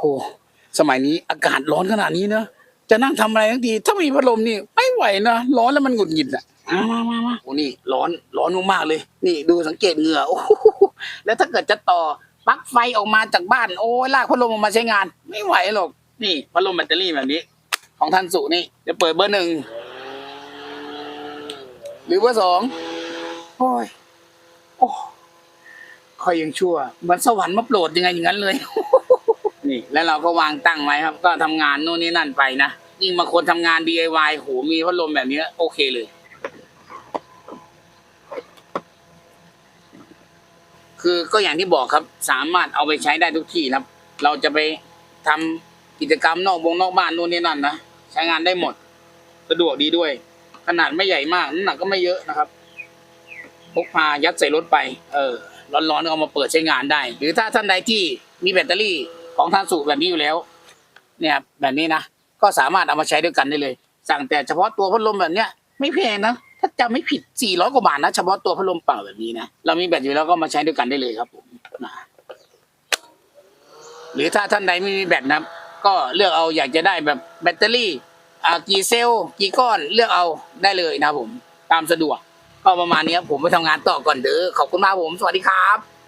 โหสมัยนี้อากาศร้อนขนาดนี้เนอะจะนั่งทำอะไรทั้งทีถ้ามีพัดลมนี่ไม่ไหวนะร้อนแล้วมันหงุดหงิดอะมามามามาโอ้นี่ร้อนร้อนมากๆเลย นี่ดูสังเกตเหงื่อโอ้โหแล้วถ้าเกิดจะต่อปลั๊กไฟออกมาจากบ้านโอ้ยลากพัดลมออกมาใช้งาน ไม่ไหวหรอกนี่พัดลมแบตเตอรี่แบบนี้ ของท่านสุนี่จะเปิดเบอร์หนึ่งหรือเบอร์สองโอ้ยโอ้คอยยังชั่วเหมือนสวรรค์มาโปรดยังไงอย่างนั้นเลยนี่ แล้วเราก็วางตั้งไว้ครับ ก็ทำงานโน่นนี่นั่นไปนะยิ่งบางคนทำงาน DIY โหมีพัดลมแบบนี้โอเคเลย คือก็อย่างที่บอกครับ สามารถเอาไปใช้ได้ทุกที่นะครับ เราจะไปทำกิจกรรมนอกวงนอกบ้านโน่นนี่นั่นนะใช้งานได้หมด สะดวกดีด้วย ขนาดไม่ใหญ่มากน้ำหนักก็ไม่เยอะนะครับพกพายัดใส่รถไป เออ ร้อนๆเอามาเปิดใช้งานได้ หรือถ้าท่านใดที่มีแบตเตอรี่ ของทานสูบแบบนี้อยู่แล้ว เนี่ยแบบนี้นะก็สามารถเอามาใช้ด้วยกันได้เลย สั่งแต่เฉพาะตัวพัดลมแบบเนี้ยไม่แพงนะถ้าจำไม่ผิด 400 กว่าบาทนะเฉพาะตัวพัดลมเปล่าแบบนี้นะเรามีแบตอยู่แล้วก็มาใช้ด้วยกันได้เลยครับผมนะหรือถ้าท่านใดไม่มีแบตนะก็เลือกเอาอยากจะได้แบบแบตเตอรี่อ่ากี่เซลล์กี่ก้อนเลือกเอาได้เลยนะผม ตามสะดวกก็ประมาณนี้ครับผมไปทำงานต่อก่อนเด้อขอบคุณมากผมสวัสดีครับ